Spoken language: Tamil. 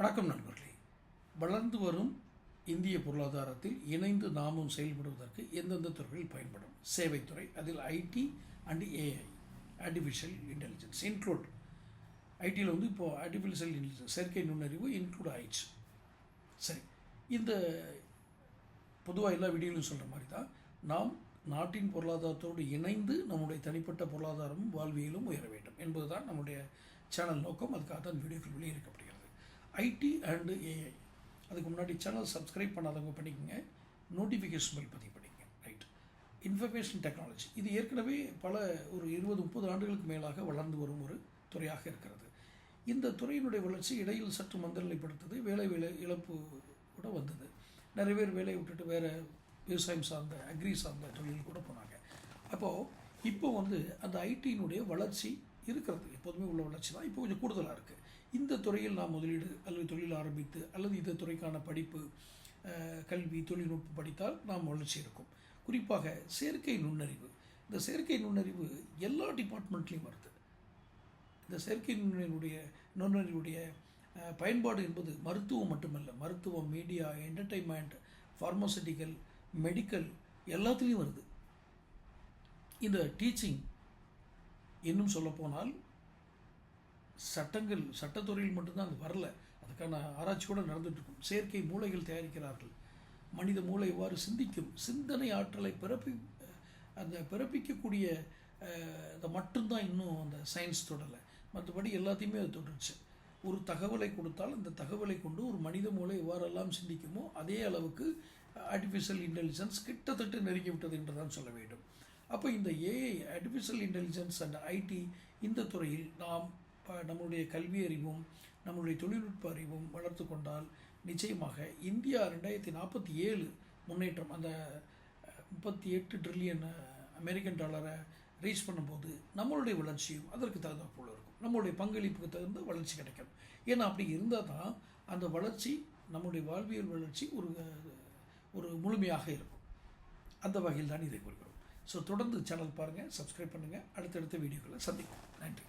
வணக்கம் நண்பர்களே. வளர்ந்து வரும் இந்திய பொருளாதாரத்தில் இணைந்து நாமும் செயல்படுவதற்கு எந்தெந்த துறைகள் பயன்படும்? சேவைத்துறை அதில் IT and AI artificial intelligence include ஐடியில் வந்து இப்போது ஆர்டிஃபிஷியல் இன்டெலிஜென்ஸ் செயற்கை நுண்ணறிவு இன்க்ளூட் ஆயிடுச்சு சரி இந்த பொதுவாக எல்லா வீடியோலையும் சொல்கிற மாதிரி தான் நாம் நாட்டின் பொருளாதாரத்தோடு இணைந்து நம்முடைய தனிப்பட்ட பொருளாதாரமும் வாழ்வியலும் உயர வேண்டும் என்பதுதான் நம்முடைய சேனல் நோக்கம். அதுக்காக தான் வீடியோக்கள் வெளியிடப்படுகிறது ஐடி அண்டு ஏஐ அதுக்கு முன்னாடி சேனல் சப்ஸ்கிரைப் பண்ணாதவங்க பண்ணிக்கோங்க. நோட்டிஃபிகேஷன் பில் பதிவு பண்ணிக்கங்க. ரைட் இன்ஃபர்மேஷன் டெக்னாலஜி இது ஏற்கனவே பல ஒரு இருபது முப்பது ஆண்டுகளுக்கு மேலாக வளர்ந்து வரும் ஒரு துறையாக இருக்கிறது. இந்த துறையினுடைய வளர்ச்சி இடையில் சற்று மந்தநிலைப்படுத்தது. வேலை வேலை இழப்பு கூட வந்தது. நிறைய பேர் வேலையை விட்டுட்டு வேறு விவசாயம் சார்ந்த அக்ரி சார்ந்த தொழில் கூட போனாங்க. அப்போது இப்போ வந்து அந்த ஐடியினுடைய வளர்ச்சி இருக்கிறது. எப்போதுமே உள்ள வளர்ச்சி தான். இப்போ கொஞ்சம் கூடுதலாக இருக்குது இந்த துறையில் நாம் முதலீடு அல்லது தொழில் ஆரம்பித்து அல்லது இந்த துறைக்கான படிப்பு கல்வி தொழில்நுட்பம் படித்தால் நாம் வளர்ச்சி இருக்கும். குறிப்பாக செயற்கை நுண்ணறிவு. இந்த செயற்கை நுண்ணறிவு எல்லா டிபார்ட்மெண்ட்லேயும் வருது. இந்த செயற்கை நுண்ணறிவுடைய நுண்ணறிவுடைய பயன்பாடு என்பது மருத்துவம் மட்டுமல்ல. மருத்துவம் மீடியா என்டர்டைன்மெண்ட் ஃபார்மசூட்டிக்கல் மெடிக்கல் எல்லாத்துலேயும் வருது. இந்த டீச்சிங் இன்னும் சொல்லப்போனால் சட்டங்கள் சட்டத்துறையில் மட்டும்தான் அது வரல. அதுக்கான ஆராய்ச்சி கூட நடந்துட்டு செயற்கை மூளைகள் தயாரிக்கிறார்கள். மனித மூளை எவ்வாறு சிந்திக்கும்? சிந்தனை ஆற்றலை பிறப்பி அந்த பிறப்பிக்கக்கூடிய இதை மட்டும்தான் இன்னும் அந்த சயின்ஸ் தொடலை மற்றபடி எல்லாத்தையுமே அது தொடர்ச்சி. ஒரு தகவலை கொடுத்தால் அந்த தகவலை கொண்டு ஒரு மனித மூளை எவ்வாறெல்லாம் சிந்திக்குமோ அதே அளவுக்கு ஆர்டிஃபிஷியல் இன்டெலிஜென்ஸ் கிட்டத்தட்ட நெருங்கி விட்டது என்று தான் சொல்ல வேண்டும். அப்போ இந்த AI artificial intelligence and IT இந்த துறையில் நாம் ப- நம்முடைய கல்வி அறிவும் நம்மளுடைய தொழில்நுட்ப அறிவும் வளர்த்து கொண்டால் நிச்சயமாக இந்தியா ரெண்டாயிரத்தி நாற்பத்தி ஏழு முன்னேற்றம் அந்த முப்பத்தி எட்டு ட்ரில்லியன் அமெரிக்கன் டாலரை ரீச் பண்ணும்போது நம்மளுடைய வளர்ச்சியும் அதற்கு தகுந்த இருக்கும். நம்மளுடைய பங்களிப்புக்கு தகுந்த வளர்ச்சி கிடைக்கும். ஏன்னா அப்படி இருந்தால் தான் அந்த வளர்ச்சி நம்முடைய வாழ்வியல் வளர்ச்சி ஒரு ஒரு முழுமையாக இருக்கும். அந்த வகையில் தான் இதை கூறுகிறோம். ஸோ தொடர்ந்து சேனல் பாருங்கள் சப்ஸ்கிரைப் பண்ணுங்கள் அடுத்தடுத்த வீடியோக்களை சந்திக்கும் நன்றி.